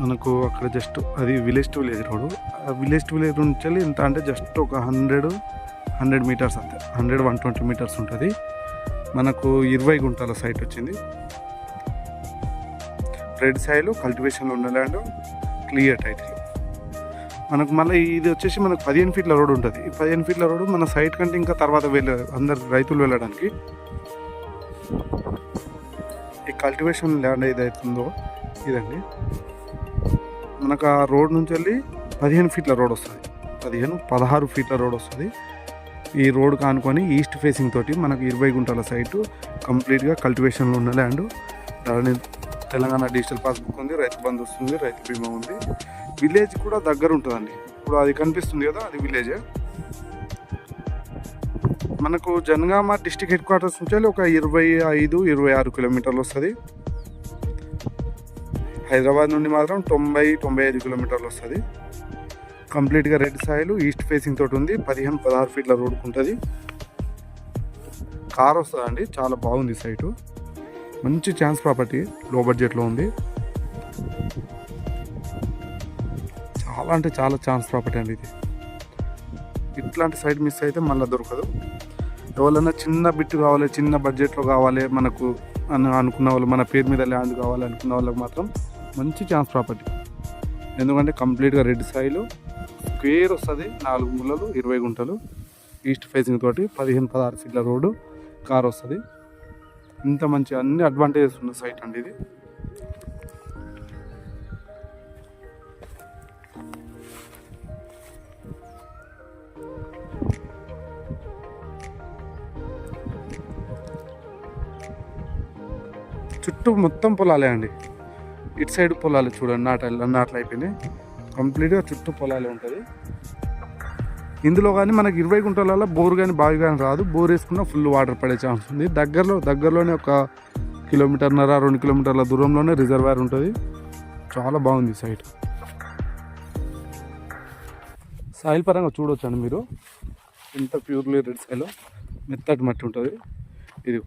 మనకు అక్కడ జస్ట్ అది విలేజ్ టు విలేజ్ రోడ్ ఆ విలేజ్ టు విలేజ్ నుంచి వెళ్ళి ఎంత అంటే జస్ట్ ఒక హండ్రెడ్ హండ్రెడ్ మీటర్స్ అంతే. హండ్రెడ్ వన్ ట్వంటీ మీటర్స్ ఉంటుంది. మనకు ఇరవై గుంటల సైట్ వచ్చింది. రెడ్ సాయిల్ కల్టివేషన్లో ఉన్న ల్యాండ్ క్లియర్ టైటిల్ మనకు మళ్ళీ ఇది వచ్చేసి మనకు పదిహేను ఫీట్ల రోడ్ ఉంటుంది. ఈ పదిహేను ఫీట్ల రోడ్ మన సైట్ కంటే ఇంకా తర్వాత వెళ్ళే అందరు రైతులు వెళ్ళడానికి ఈ కల్టివేషన్ ల్యాండ్ ఏదైతుందో ఇదండి. మనకు ఆ రోడ్ నుంచి వెళ్ళి పదిహేను ఫీట్ల రోడ్ వస్తుంది. పదిహేను పదహారు ఫీట్ల రోడ్ వస్తుంది. ఈ రోడ్ కానుకొని ఈస్ట్ ఫేసింగ్ తోటి మనకు ఇరవై గుంటల సైటు కంప్లీట్గా కల్టివేషన్లో ఉన్న ల్యాండ్. దాని తెలంగాణ డిజిటల్ పాస్బుక్ ఉంది రైతు బంధు వస్తుంది రైతు బీమా ఉంది. విలేజ్ కూడా దగ్గర ఉంటుందండి. ఇప్పుడు అది కనిపిస్తుంది కదా అది విలేజే. మనకు జనగామ డిస్టిక్ హెడ్ క్వార్టర్స్ నుంచి ఒక ఇరవై ఐదు ఇరవై ఆరు కిలోమీటర్లు వస్తుంది. హైదరాబాద్ నుండి మాత్రం తొంభై తొంభై ఐదు కిలోమీటర్లు వస్తుంది. కంప్లీట్గా రెడ్ సాయిల్ ఈస్ట్ ఫేసింగ్ తోటి ఉంది. పదిహేను పదహారు ఫీట్ల రోడ్కు ఉంటుంది. కార్ వస్తుందండి. చాలా బాగుంది సైటు. మంచి ఛాన్స్ ప్రాపర్టీ. లో బడ్జెట్లో ఉంది. చాలా అంటే చాలా ఛాన్స్ ప్రాపర్టీ అండి ఇది. ఇట్లాంటి సైట్ మిస్ అయితే మళ్ళీ దొరకదు. ఎవరైనా చిన్న బిట్ కావాలి చిన్న బడ్జెట్లో కావాలి మనకు అని అనుకున్న వాళ్ళు మన పేరు మీద ల్యాండ్ కావాలి అనుకున్న వాళ్ళకి మాత్రం మంచి ఛాన్స్ ప్రాపర్టీ ఎందుకంటే కంప్లీట్గా రెడ్ సాయిలు స్క్వేర్ వస్తుంది నాలుగు ముళ్ళలు ఇరవై గుంటలు. ఈస్ట్ ఫేసింగ్ తోటి పదిహేను పదహారు ఫీట్ల రోడ్డు కార్ వస్తుంది. ఇంత మంచి అన్ని అడ్వాంటేజెస్ ఉన్న సైట్ అండి ఇది. చుట్టూ మొత్తం పొలాలే అండి. ఇటు సైడ్ పొలాలు చూడండి నాట నాట్లు అయిపోయినాయి. కంప్లీట్గా చుట్టూ పొలాలే ఉంటుంది. ఇందులో కానీ మనకి ఇరవై గుంటలలో బోర్ కానీ బావి కానీ రాదు. బోర్ వేసుకున్న ఫుల్ వాటర్ పడే ఛాన్స్ ఉంది. దగ్గరలో దగ్గరలోనే ఒక కిలోమీటర్న్నర రెండు కిలోమీటర్ల దూరంలోనే రిజర్వాయర్ ఉంటుంది. చాలా బాగుంది సైట్ సాయిల్ పరంగా చూడొచ్చండి మీరు. ఎంత ప్యూర్లీ రెడ్ సాయిల్ మెత్తటి మట్టి ఉంటుంది. ఇది